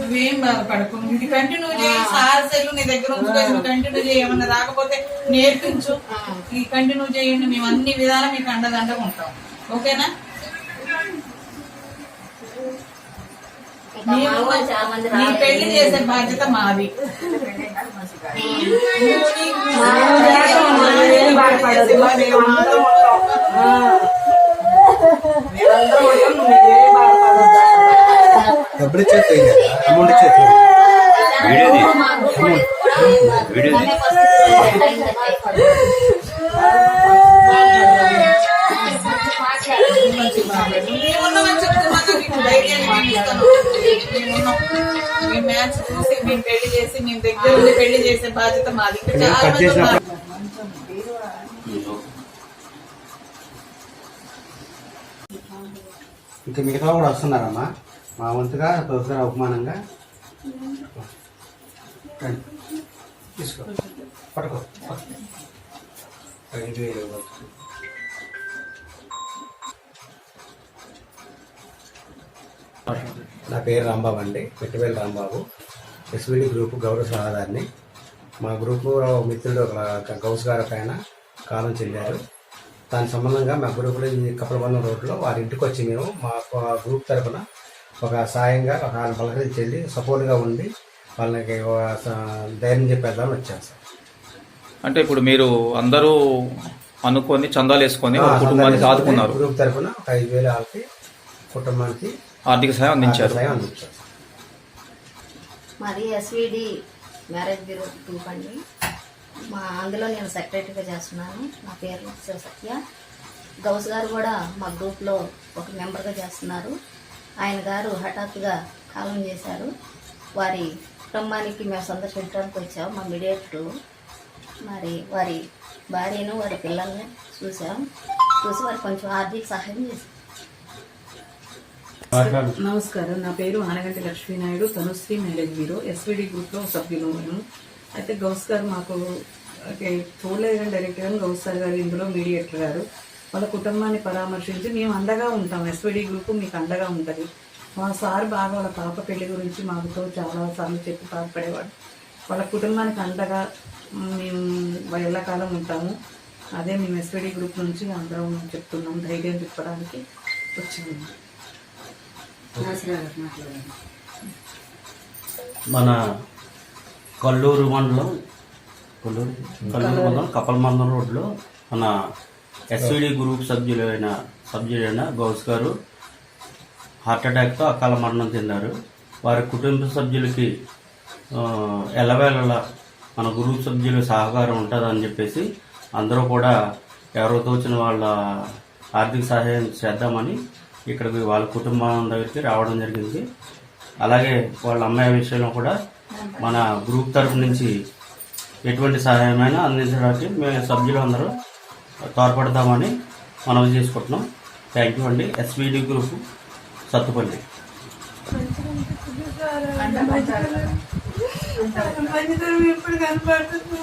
నువ్వేం బాధపడకు ఇది కంటిన్యూ చేయి సార్ సెల్ నీ దగ్గర ఉంచుకో కంటిన్యూ చేయి ఏమన్నా రాకపోతే నేర్పించు ఈ కంటిన్యూ చేయండి మేము అన్ని విధాలా మీకు అండదండగా ఉంటాం ఓకేనా నీ పెళ్ళి చేసే బాధ్యత మాది బాధపడొద్దు డబ్బులు ఇచ్చేది అమౌంట్ ఇచ్చేది వీడియోది. మా గ్రూప్ వాళ్ళు కూడా వీడియోది. ఆమె పరిస్థితి అయిందంటే మంచి బాధ్యత. మేమున్నామని చెప్తున్నాను నీకు ధైర్యాన్ని మేము ఇస్తాను. మేమున్నాం. మేము మ్యాచ్ చూసి మేము పెళ్ళి చేసి మేము దగ్గర ఉండి పెళ్ళి చేసే బాధ్యత మాది ఇంకా మేము చాలా ఇంకా మిగతా కూడా వస్తున్నారమ్మా. మా వంతుగా తొలసిన అవమానంగా తీసుకో. పట్టుకో. ఐదు వేలు నా పేరు రాంబాబు అండి. పెట్టివేలు రాంబాబు. ఎస్విడి గ్రూప్ గౌరవ సలహాదారిని. మా గ్రూపు మిత్రుడు ఒక గౌస్ గారు పైన కాలం చెల్లారు. దాని సంబంధంగా మా గ్రూపులో ఈ కప్పలబంధం రోడ్లో వారి ఇంటికి వచ్చి మేము మా గ్రూప్ తరఫున ఒక సాయంగా ఒక వాళ్ళని పలకరించి వెళ్ళి సపోర్ట్గా ఉండి వాళ్ళకి ధైర్యం చెప్పేద్దామని వచ్చాం సార్. అంటే ఇప్పుడు మీరు అందరూ అనుకొని చందాలు వేసుకొని కుటుంబానికి ఆదుకున్నారు గ్రూప్ తరఫున ఒక ఐదు వేలు వాళ్ళకి కుటుంబానికి ఆర్థిక సాయం అందించారు. సాయం అందించారు. మాది ఎస్విడి మ్యారేజ్ బ్యూరో గ్రూప్ అండి మా అందులో నేను సెక్రటరీగా చేస్తున్నాను. నా పేరు శివ సత్య గౌస్ గారు కూడా మా గ్రూప్లో ఒక మెంబర్గా చేస్తున్నారు. ఆయన గారు హఠాత్తుగా కాలం చేశారు. వారి కుటుంబానికి మేము సందర్శించడానికి వచ్చాము మా మీడియేటర్ మరి వారి భార్యను వారి పిల్లల్ని చూసాం చూసి వారికి కొంచెం ఆర్థిక సహాయం చేశాం నమస్కారం. నా పేరు Anaganti Lakshminaidu. Tanushree marriage bureau. SVD గ్రూప్లో సభ్యులు అయితే గౌస్ గారు మాకు చూడలేదు కానీ డైరెక్ట్గా గౌస్ సార్ గారు ఇందులో మీడియేటర్ గారు వాళ్ళ కుటుంబాన్ని పరామర్శించి మేము అండగా ఉంటాం. ఎస్విడి గ్రూప్ మీకు అండగా ఉంటుంది. మా సార్ బాగా వాళ్ళ పాప పెళ్ళి గురించి మాకుతో చాలా సార్లు చెప్పి బాధపడేవాడు. వాళ్ళ కుటుంబానికి అండగా మేము ఎల్లకాలం ఉంటాము. అదే మేము ఎస్విడి గ్రూప్ నుంచి అందరం చెప్తున్నాం ధైర్యం చెప్పడానికి వచ్చింది. మన కల్లూరు మండలం కొల్లూరు కల్లూరు మండలం కప్పలమందం రోడ్లో మన ఎస్విడి గ్రూప్ సభ్యులైన సభ్యులైన గౌస్ గారు హార్ట్ అటాక్తో అకాల మరణం చెందారు. వారి కుటుంబ సభ్యులకి ఆ, ఎల్లవేళలా మన గ్రూప్ సభ్యుల సహకారం ఉంటుందని చెప్పేసి అందరూ కూడా ఎవరో తోచిన వాళ్ళ ఆర్థిక సహాయం చేద్దామని ఇక్కడికి వాళ్ళ కుటుంబం దగ్గరికి రావడం జరిగింది. అలాగే వాళ్ళ అమ్మాయి విషయంలో కూడా మన గ్రూప్ తరపు నుంచి ఎటువంటి సహాయమైనా అందించడానికి మేము సభ్యులు అందరూ తోడ్పడదామని మనవి చేసుకుంటున్నాం. థ్యాంక్ యూ అండి. SVD group Sathupalli. ఎప్పుడు కనపడుతుంది